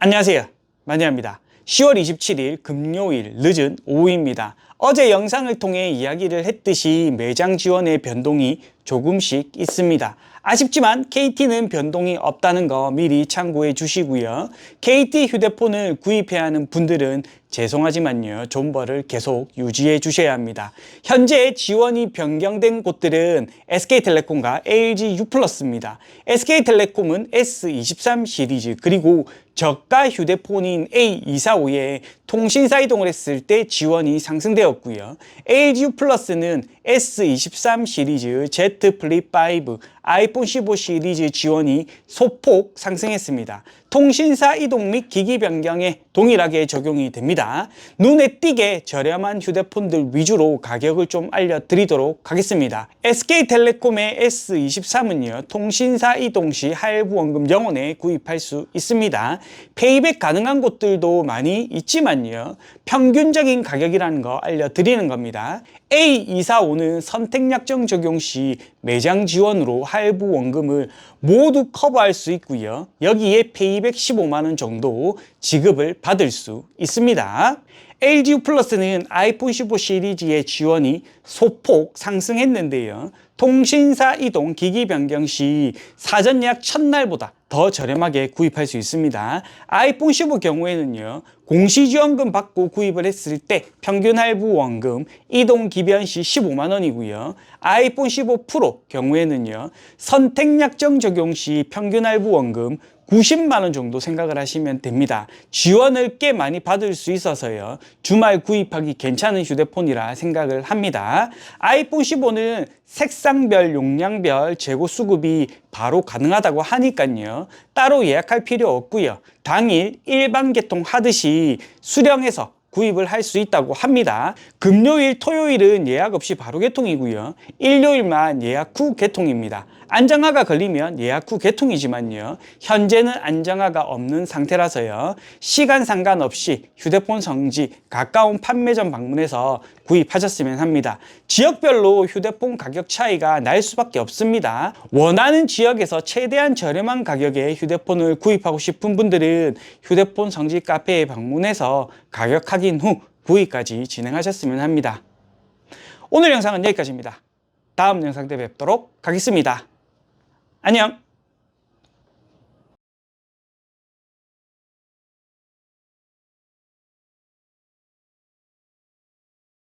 안녕하세요. 마니아입니다. 10월 27일 금요일 늦은 오후입니다. 어제 영상을 통해 이야기를 했듯이 매장 지원의 변동이 조금씩 있습니다. 아쉽지만 KT는 변동이 없다는 거 미리 참고해 주시고요. KT 휴대폰을 구입해야 하는 분들은 죄송하지만요. 존버를 계속 유지해 주셔야 합니다. 현재 지원이 변경된 곳들은 SK텔레콤과 LG U+입니다. SK텔레콤은 S23 시리즈 그리고 저가 휴대폰인 A245에 통신사 이동을 했을 때 지원이 상승되었고요. LG U+는 S23 시리즈, Z 플립 5, 아이폰 15 시리즈 지원이 소폭 상승했습니다. 통신사 이동 및 기기 변경에 동일하게 적용이 됩니다. 눈에 띄게 저렴한 휴대폰들 위주로 가격을 좀 알려드리도록 하겠습니다. SK텔레콤의 S23은요, 통신사 이동 시 할부 원금 0원에 구입할 수 있습니다. 페이백 가능한 곳들도 많이 있지만요, 평균적인 가격이라는 거 알려드리는 겁니다. A245는 선택 약정 적용 시 매장 지원으로 할부 원금을 모두 커버할 수 있고요. 여기에 페이백 15만 원 정도 지급을 받을 수 있습니다. LG U 플러스는 아이폰 15 시리즈의 지원이 소폭 상승했는데요. 통신사 이동 기기 변경 시 사전 예약 첫날보다 더 저렴하게 구입할 수 있습니다. 아이폰 15 경우에는요. 공시지원금 받고 구입을 했을 때 평균 할부 원금 이동 기변 시 15만 원이고요. 아이폰 15 프로 경우에는요. 선택 약정 적용 시 평균 할부 원금 90만 원 정도 생각을 하시면 됩니다. 지원을 꽤 많이 받을 수 있어서요. 주말 구입하기 괜찮은 휴대폰이라 생각을 합니다. 아이폰 15는 색상별, 용량별 재고 수급이 바로 가능하다고 하니까요. 따로 예약할 필요 없고요. 당일 일반 개통 하듯이 수령해서 구입을 할 수 있다고 합니다. 금요일, 토요일은 예약 없이 바로 개통이고요. 일요일만 예약 후 개통입니다. 안정화가 걸리면 예약 후 개통이지만요. 현재는 안정화가 없는 상태라서요. 시간 상관없이 휴대폰 성지 가까운 판매점 방문해서 구입하셨으면 합니다. 지역별로 휴대폰 가격 차이가 날 수밖에 없습니다. 원하는 지역에서 최대한 저렴한 가격에 휴대폰을 구입하고 싶은 분들은 휴대폰 성지 카페에 방문해서 가격 확인 후 구입까지 진행하셨으면 합니다. 오늘 영상은 여기까지입니다. 다음 영상 때 뵙도록 하겠습니다. 안녕!